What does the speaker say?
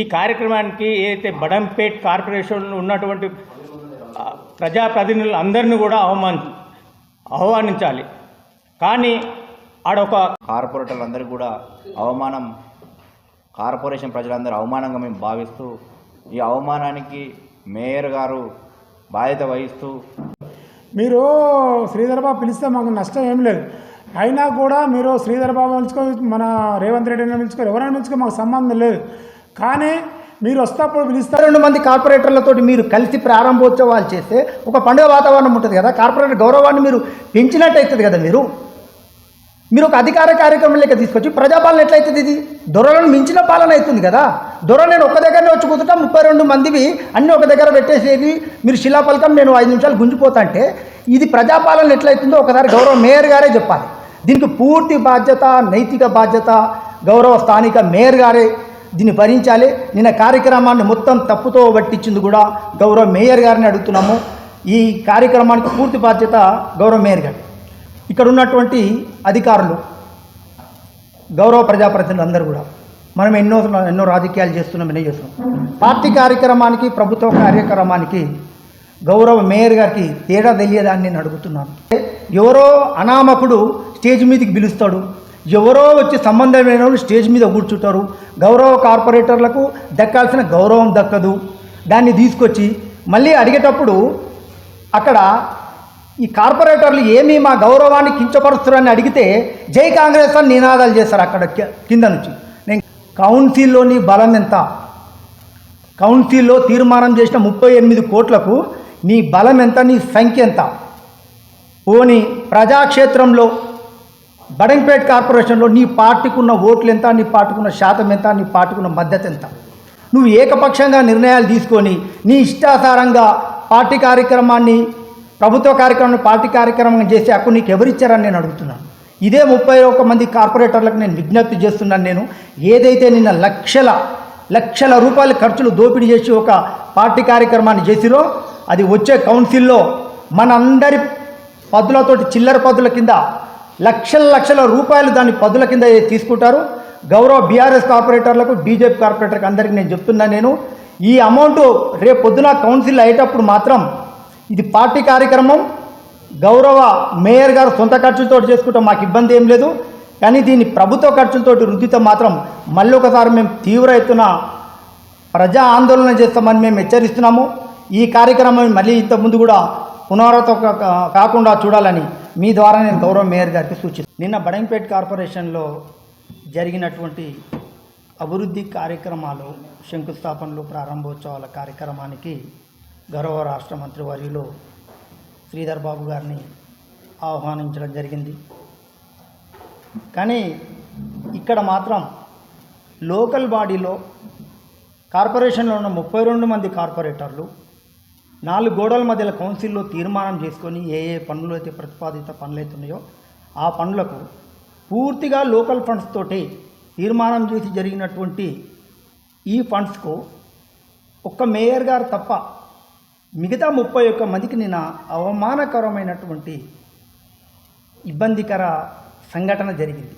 ఈ కార్యక్రమానికి ఏదైతే బడంపేట్ కార్పొరేషన్లో ఉన్నటువంటి ఆ, ప్రజాప్రతినిధులు అందరినీ కూడా అవమాని ఆహ్వానించాలి. కానీ ఆడొక కార్పొరేటర్లందరికీ కూడా అవమానం కార్పొరేషన్ ప్రజలందరూ అవమానంగా మేము భావిస్తూ ఈ అవమానానికి మేయర్ గారు బాధ్యత వహిస్తూ మీరు శ్రీధర్ బాబు పిలిస్తే మాకు నష్టం ఏం లేదు. అయినా కూడా మీరు శ్రీధర్ బాబు పిలుచుకో మన రేవంత్ రెడ్డిని పిలుచుకో ఎవరైనా పిలుచుకో మాకు సంబంధం లేదు. కానీ మీరు వస్తేప్పుడు పిలుస్తారు రెండు మంది కార్పొరేటర్లతో మీరు కలిసి ప్రారంభోత్సవాలు చేస్తే ఒక పండుగ వాతావరణం ఉంటుంది కదా కార్పొరేటర్ గౌరవాన్ని మీరు పెంచినట్టు అవుతుంది కదా మీరు? మీరు ఒక అధికార కార్యక్రమం లెక్క తీసుకొచ్చి ప్రజాపాలన ఎట్లయితుంది ఇది? దొరలను మించిన పాలన అవుతుంది కదా. దొర నేను ఒక దగ్గరనే వచ్చి కూతుంటా ముప్పై రెండు మందివి అన్నీ ఒక దగ్గర పెట్టేసేది మీరు శిలాఫలకం నేను ఐదు నిమిషాలు గుంజిపోతా అంటే ఇది ప్రజాపాలన ఎట్లయితుందో ఒకసారి గౌరవ మేయర్ గారే చెప్పాలి. దీనికి పూర్తి బాధ్యత నైతిక బాధ్యత గౌరవ స్థానిక మేయర్ గారే దీన్ని భరించాలి. నిన్న కార్యక్రమాన్ని మొత్తం తప్పుతో పట్టించింది కూడా గౌరవ మేయర్ గారిని అడుగుతున్నాము. ఈ కార్యక్రమానికి పూర్తి బాధ్యత గౌరవ మేయర్ గారు. ఇక్కడ ఉన్నటువంటి అధికారులు గౌరవ ప్రజాప్రతినిధులు అందరూ కూడా మనం ఎన్నో ఎన్నో రాజకీయాలు చేస్తున్నాం ఎన్నో చేస్తున్నాం. పార్టీ కార్యక్రమానికి ప్రభుత్వ కార్యక్రమానికి గౌరవ మేయర్ గారికి తేడా తెలియదాన్ని నేను అడుగుతున్నాను. ఎవరో అనామకుడు స్టేజ్ మీదకి పిలుస్తాడు. ఎవరో వచ్చి సంబంధం లేని వాళ్ళు స్టేజ్ మీద కూర్చుంటారు. గౌరవ కార్పొరేటర్లకు దక్కాల్సిన గౌరవం దక్కదు. దాన్ని తీసుకొచ్చి మళ్ళీ అడిగేటప్పుడు అక్కడ ఈ కార్పొరేటర్లు ఏమి మా గౌరవాన్ని కించపరుస్తారని అడిగితే జై కాంగ్రెస్ అని నినాదాలు చేస్తారు అక్కడ కింద నుంచి. నేను కౌన్సిల్లోని బలం ఎంత? కౌన్సిల్లో తీర్మానం చేసిన ముప్పై ఎనిమిది కోట్లకు నీ బలం ఎంత నీ సంఖ్య ఎంత? పోని ప్రజాక్షేత్రంలో బడంపేట్ కార్పొరేషన్లో నీ పార్టీకి ఉన్న ఓట్లు ఎంత నీ పార్టీకి ఉన్న శాతం ఎంత నీ పార్టీకి ఉన్న మద్దతు ఎంత నువ్వు ఏకపక్షంగా నిర్ణయాలు తీసుకొని నీ ఇష్టాసారంగా పార్టీ కార్యక్రమాన్ని ప్రభుత్వ కార్యక్రమాన్ని పార్టీ కార్యక్రమం చేసే హక్కు నీకు ఎవరిచ్చారని నేను అడుగుతున్నాను. ఇదే ముప్పై ఒక్క మంది కార్పొరేటర్లకు నేను విజ్ఞప్తి చేస్తున్నాను నేను. ఏదైతే నిన్న లక్షల లక్షల రూపాయల ఖర్చులు దోపిడీ చేసి ఒక పార్టీ కార్యక్రమాన్ని చేసిరో అది వచ్చే కౌన్సిల్లో మనందరి పద్దులతోటి చిల్లర పద్దుల కింద లక్షల లక్షల రూపాయలు దాన్ని పదుల కింద తీసుకుంటారు. గౌరవ బీఆర్ఎస్ కార్పొరేటర్లకు బీజేపీ కార్పొరేటర్కి అందరికీ నేను చెప్తున్నా నేను ఈ అమౌంట్ రేపు పొద్దున కౌన్సిల్ అయ్యేటప్పుడు మాత్రం ఇది పార్టీ కార్యక్రమం. గౌరవ మేయర్ గారు సొంత ఖర్చులతో చేసుకుంటాం మాకు ఇబ్బంది ఏం లేదు. కానీ దీన్ని ప్రభుత్వ ఖర్చులతోటి రుద్దితో మాత్రం మళ్ళీ ఒకసారి మేము తీవ్ర ఎత్తున ప్రజా ఆందోళన చేస్తామని మేము హెచ్చరిస్తున్నాము. ఈ కార్యక్రమం మళ్ళీ ఇంతకుముందు కూడా పునరావృతం కాకుండా చూడాలని మీ ద్వారా నేను గౌరవ మేయర్ గారికి సూచిస్తాను నిన్న బడంపేట్ కార్పొరేషన్లో జరిగినటువంటి అభివృద్ధి కార్యక్రమాలు శంకుస్థాపనలు ప్రారంభోత్సవాల కార్యక్రమానికి గౌరవ రాష్ట్ర మంత్రివర్యులు శ్రీధర్ బాబు గారిని ఆహ్వానించడం జరిగింది. కానీ ఇక్కడ మాత్రం లోకల్ బాడీలో కార్పొరేషన్లో ఉన్న ముప్పై రెండు మంది కార్పొరేటర్లు నాలుగు గోడల మధ్యలో కౌన్సిల్లో తీర్మానం చేసుకొని ఏ ఏ పనులు అయితే ప్రతిపాదిత పనులు అయితే ఉన్నాయో ఆ పనులకు పూర్తిగా లోకల్ ఫండ్స్ తోటి తీర్మానం చేసి జరిగినటువంటి ఈ ఫండ్స్కు ఒక్క మేయర్ గారు తప్ప మిగతా ముప్పై ఒక్క మందికి నిన్న అవమానకరమైనటువంటి ఇబ్బందికర సంఘటన జరిగింది.